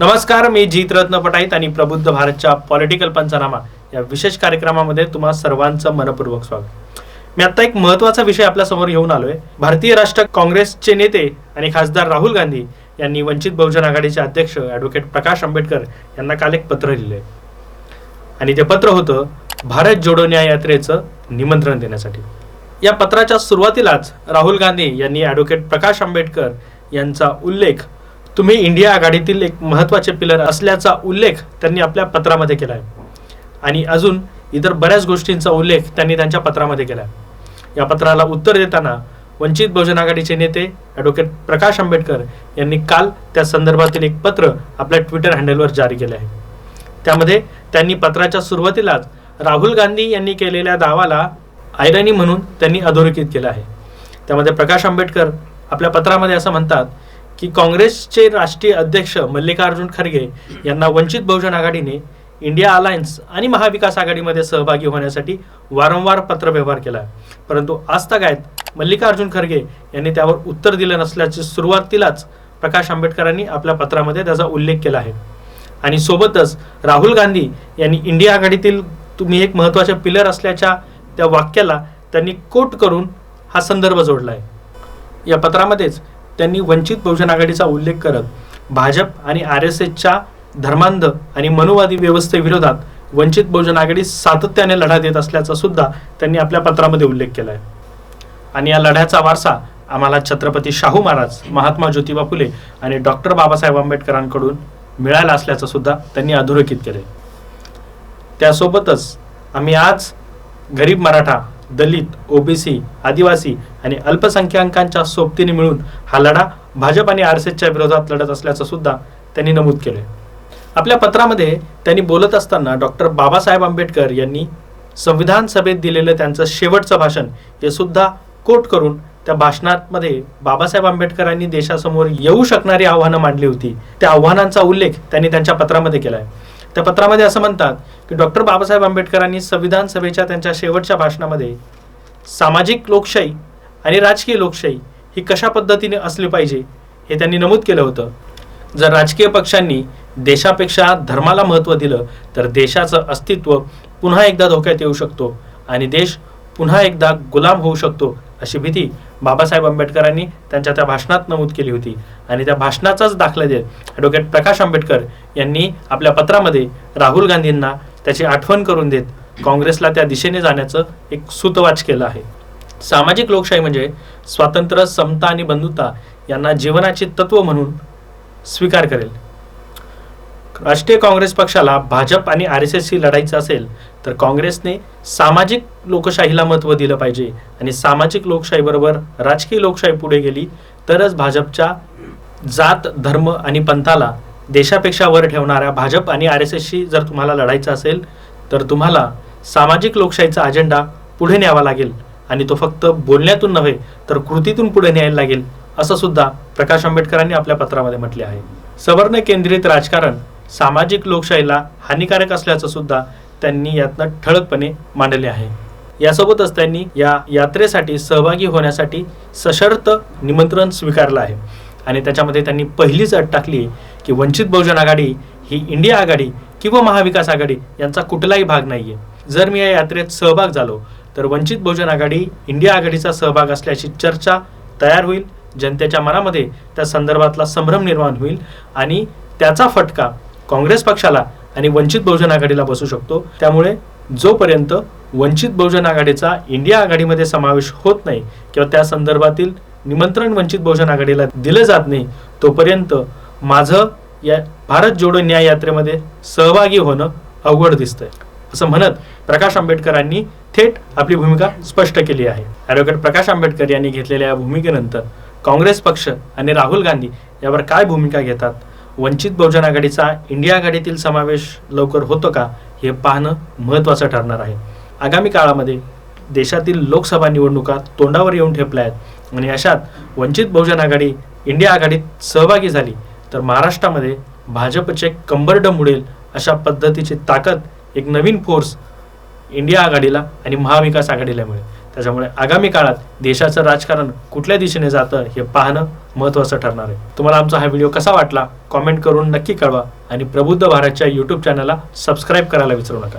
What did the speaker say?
नमस्कार मी जीत रत्न पटाईत आणि प्रबुद्ध भारतच्या पॉलिटिकल पंचनामा या विशेष कार्यक्रमामध्ये तुम्हा सर्वांचं मनपूर्वक स्वागत. मी आता एक महत्त्वाचा विषय आपल्यासमोर घेऊन आलोय. भारतीय राष्ट्र काँग्रेसचे नेते आणि खासदार राहुल गांधी यांनी वंचित बहुजन आघाडीचे अध्यक्ष ॲडव्होकेट प्रकाश आंबेडकर यांना काल एक पत्र लिहिले आणि ते पत्र होतं भारत जोडो न्याय यात्रेचं निमंत्रण देण्यासाठी. या पत्राच्या सुरुवातीलाच राहुल गांधी यांनी ॲडव्होकेट प्रकाश आंबेडकर यांचा उल्लेख तुम्ही इंडिया आघाडीतील एक महत्त्वाचे पिलर असल्याचा उल्लेख त्यांनी आपल्या पत्रामध्ये केला आहे आणि अजून इतर बऱ्याच गोष्टींचा उल्लेख त्यांनी त्यांच्या पत्रामध्ये केला आहे या पत्राला उत्तर देताना वंचित बहुजन आघाडीचे नेते ॲडव्होकेट प्रकाश आंबेडकर यांनी काल त्या संदर्भातील एक पत्र आपल्या ट्विटर हँडलवर जारी केले आहे. त्यामध्ये त्यांनी पत्राच्या सुरुवातीलाच राहुल गांधी यांनी केलेल्या दावाला आयरणी म्हणून त्यांनी अधोरेखित केलं आहे. त्यामध्ये प्रकाश आंबेडकर आपल्या पत्रामध्ये असं म्हणतात की काँग्रेसचे राष्ट्रीय अध्यक्ष मल्लिकार्जुन खरगे यांना वंचित बहुजन आघाडीने इंडिया अलायन्स आणि महाविकास आघाडीमध्ये सहभागी होण्यासाठी वारंवार पत्रव्यवहार केला. परंतु आजतागायत मल्लिकार्जुन खरगे यांनी त्यावर उत्तर दिलं नसल्याची सुरुवातीलाच प्रकाश आंबेडकरांनी आपल्या पत्रामध्ये त्याचा उल्लेख केला आहे. आणि सोबतच राहुल गांधी यांनी इंडिया आघाडीतील तुम्ही एक महत्त्वाचे पिलर असल्याच्या त्या वाक्याला त्यांनी कोट करून हा संदर्भ जोडला आहे. या पत्रामध्येच त्यांनी वंचित बहुजन आघाडीचा उल्लेख करत भाजप आणि आर एस एसच्या धर्मांध आणि मनुवादी व्यवस्थेविरोधात वंचित बहुजन आघाडी सातत्याने लढा देत असल्याचा सुद्धा त्यांनी आपल्या पत्रामध्ये उल्लेख केला आहे आणि या लढ्याचा वारसा आम्हाला छत्रपती शाहू महाराज महात्मा ज्योतिबा फुले आणि डॉक्टर बाबासाहेब आंबेडकरांकडून मिळाला असल्याचं सुद्धा त्यांनी अधोरेखित केले त्यासोबतच आम्ही आज गरीब मराठा दलित ओबीसी आदिवासी आणि अल्पसंख्याकांच्या सोबतीने मिळून हा लढा भाजप आणि आर एस एसच्या विरोधात लढत असल्याचं सुद्धा त्यांनी नमूद केलंय. आपल्या पत्रामध्ये त्यांनी बोलत असताना डॉक्टर बाबासाहेब आंबेडकर यांनी संविधान सभेत दिलेलं त्यांचं शेवटचं भाषण हे सुद्धा कोट करून त्या भाषणामध्ये बाबासाहेब आंबेडकरांनी देशासमोर येऊ शकणारी आव्हानं मांडली होती. त्या आव्हानांचा उल्लेख त्यांनी त्यांच्या पत्रामध्ये केला आहे त्या पत्रामध्ये असं म्हणतात की डॉक्टर बाबासाहेब आंबेडकरांनी संविधान सभेच्या त्यांच्या शेवटच्या भाषणामध्ये सामाजिक लोकशाही आणि राजकीय लोकशाही ही कशा पद्धतीने असली पाहिजे हे त्यांनी नमूद केलं होतं. जर राजकीय पक्षांनी देशापेक्षा धर्माला महत्त्व दिलं तर देशाचं अस्तित्व पुन्हा एकदा धोक्यात येऊ शकतो आणि देश पुन्हा एकदा गुलाम होऊ शकतो अशी भीती बाबासाहेब आंबेडकरांनी त्यांच्या त्या भाषणात नमूद केली होती. आणि त्या भाषणाचाच दाखला देत ॲडव्होकेट प्रकाश आंबेडकर यांनी आपल्या पत्रामध्ये राहुल गांधींना त्याची आठवण करून देत काँग्रेसला त्या दिशेने जाण्याचं एक सूतवाच केलं आहे. सामाजिक लोकशाही म्हणजे स्वातंत्र्य समता आणि बंधुता यांना जीवनाचे तत्व म्हणून स्वीकार करेल. राष्ट्रीय काँग्रेस पक्षाला भाजप आणि आर एस एसशी लढायचं असेल तर काँग्रेसने सामाजिक लोकशाहीला महत्त्व दिलं पाहिजे आणि सामाजिक लोकशाहीबरोबर राजकीय लोकशाही पुढे गेली तरच भाजपच्या जात धर्म आणि पंथाला देशापेक्षा वर ठेवणाऱ्या भाजप आणि आर एस एसशी जर तुम्हाला लढायचं असेल तर तुम्हाला सामाजिक लोकशाहीचा अजेंडा पुढे न्यावा लागेल आणि तो फक्त बोलण्यातून नव्हे तर कृतीतून पुढे न्यायला लागेल असं सुद्धा प्रकाश आंबेडकरांनी आपल्या पत्रामध्ये म्हटले आहे. सवर्ण केंद्रित राजकारण सामाजिक लोकशाहीला हानिकारक असल्याचं सुद्धा त्यांनी यातनं ठळकपणे मांडले आहे. यासोबतच त्यांनी या यात्रेसाठी सहभागी होण्यासाठी सशर्त निमंत्रण स्वीकारलं आहे. आणि त्याच्यामध्ये त्यांनी पहिलीच अट टाकली की वंचित बहुजन आघाडी ही इंडिया आघाडी किंवा महाविकास आघाडी यांचा कुठलाही भाग नाही आहे जर मी या यात्रेत सहभाग झालो तर वंचित बहुजन आघाडी इंडिया आघाडीचा सहभाग असल्याची चर्चा तयार होईल जनतेच्या मनामध्ये त्या संदर्भातला संभ्रम निर्माण होईल आणि त्याचा फटका काँग्रेस पक्षाला आणि वंचित बहुजन आघाडीला बसू शकतो. त्यामुळे जोपर्यंत वंचित बहुजन आघाडीचा इंडिया आघाडीमध्ये समावेश होत नाही किंवा त्या संदर्भातील निमंत्रण वंचित बहुजन आघाडीला दिलं जात नाही तोपर्यंत माझं या भारत जोडो न्याय यात्रेमध्ये सहभागी होणं अवघड दिसतंय. असं म्हणत प्रकाश आंबेडकरांनी थेट आपली भूमिका स्पष्ट केली आहे. ॲडव्होकेट प्रकाश आंबेडकर यांनी घेतलेल्या या भूमिकेनंतर काँग्रेस पक्ष आणि राहुल गांधी यावर काय भूमिका घेतात? वंचित बहुजन आघाडीचा इंडिया आघाडीतील समावेश लवकर होतो का हे पाहणं महत्त्वाचं ठरणार आहे. आगामी काळामध्ये देशातील लोकसभा निवडणुका तोंडावर येऊन ठेपल्या आहेत आणि अशात वंचित बहुजन आघाडी इंडिया आघाडीत सहभागी झाली तर महाराष्ट्रामध्ये भाजपचे कंबरड मुडेल अशा पद्धतीची ताकद एक नवीन फोर्स इंडिया आघाडीला आणि महाविकास आघाडीला मिळेल. त्याच्यामुळे आगामी काळात देशाचं राजकारण कुठल्या दिशेने जातं हे पाहणं महत्त्वाचं ठरणार आहे. तुम्हाला आमचा हा व्हिडिओ कसा वाटला? कॉमेंट करून नक्की कळवा. आणि प्रबुद्ध भारतच्या यूट्यूब चॅनलला सबस्क्राईब करायला विसरू नका.